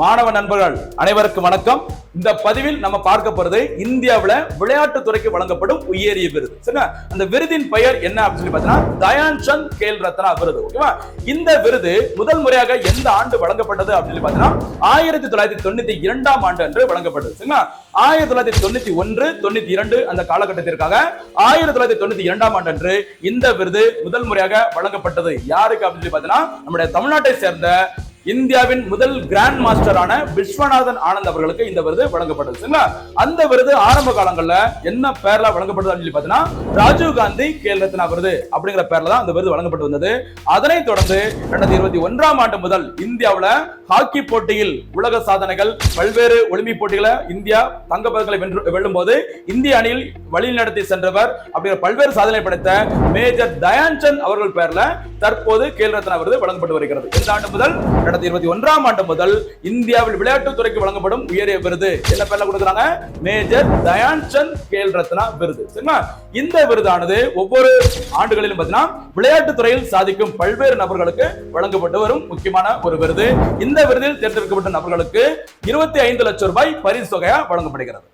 மாணவ நண்பர்கள் அனைவருக்கும் வணக்கம். இந்த பதிவில் நம்ம பார்க்க போறது இந்தியாவுல விளையாட்டுத் துறைக்கு வழங்கப்படும் உயரிய விருது. சரிங்களா? அந்த விருதின் பெயர் என்ன அப்படின்னு சொல்லி பார்த்தீங்கன்னா தயான் சந்த் கேல் ரத்னா விருது. ஓகேவா? இந்த விருது முதல் முறையாக எந்த ஆண்டு வழங்கப்பட்டது அப்படின்னு சொல்லி பார்த்தீங்கன்னா ஆயிரத்தி தொள்ளாயிரத்தி தொண்ணூத்தி இரண்டாம் ஆண்டு அன்று வழங்கப்பட்டது. சரிங்களா? ஆயிரத்தி தொள்ளாயிரத்தி தொண்ணூத்தி ஒன்று தொண்ணூத்தி இரண்டு அந்த காலகட்டத்திற்காக ஆயிரத்தி தொள்ளாயிரத்தி தொண்ணூத்தி இரண்டாம் ஆண்டு அன்று இந்த விருது முதல் முறையாக வழங்கப்பட்டது. யாருக்கு அப்படின்னு சொல்லி பார்த்தீங்கன்னா நம்முடைய தமிழ்நாட்டை சேர்ந்த இந்தியாவின் முதல் கிராண்ட் மாஸ்டரான விஸ்வநாதன் ஆனந்த் அவர்களுக்கு இந்த விருது வழங்கப்பட்டது சரிங்களா? அந்த விருது ஆரம்ப காலங்கள்ல என்ன பேர்ல வழங்கப்பட்டது அப்படின்னு பார்த்தீங்கன்னா ராஜீவ் காந்தி கேல் ரத்னா விருது அப்படிங்கிற பேர்ல தான் அந்த விருது வழங்கப்பட்டு வந்தது. அதனைத் தொடர்ந்து இரண்டாயிரத்தி இருபத்தி ஒன்றாம் ஆண்டு முதல் இந்தியாவில் ஹாக்கி போட்டியில் உலக சாதனைகள் பல்வேறு ஒலிம்பிக் போட்டிகளை இந்தியா தங்க வென்று வெல்லும் போது இந்திய அணியில் வழிநடத்தி சென்றவர் அப்படிங்கிற பல்வேறு சாதனை படைத்த மேஜர் தயான்சந்த் அவர்கள் பேர்ல தற்போது கேல் ரத்னா விருது வழங்கப்பட்டு வருகிறது. இந்த ஆண்டு முதல் இரண்டாயிரத்தி இருபத்தி ஒன்றாம் ஆண்டு முதல் இந்தியாவில் விளையாட்டுத் துறைக்கு வழங்கப்படும் உயரிய விருது. என்ன பேர்ல கொடுக்குறாங்க? மேஜர் தயான்சந்த் கேல் ரத்னா விருது. சரிங்களா? இந்த விருதானது ஒவ்வொரு ஆண்டுகளிலும் பார்த்தீங்கன்னா விளையாட்டுத் துறையில் சாதிக்கும் பல்வேறு நபர்களுக்கு வழங்கப்பட்டு வரும் முக்கியமான ஒரு விருது. இந்த விருதில் தேர்ந்தெடுக்கப்பட்ட நபர்களுக்கு இருபத்தி ஐந்து லட்சம் ரூபாய் பரிசு தொகையா வழங்கப்படுகிறது.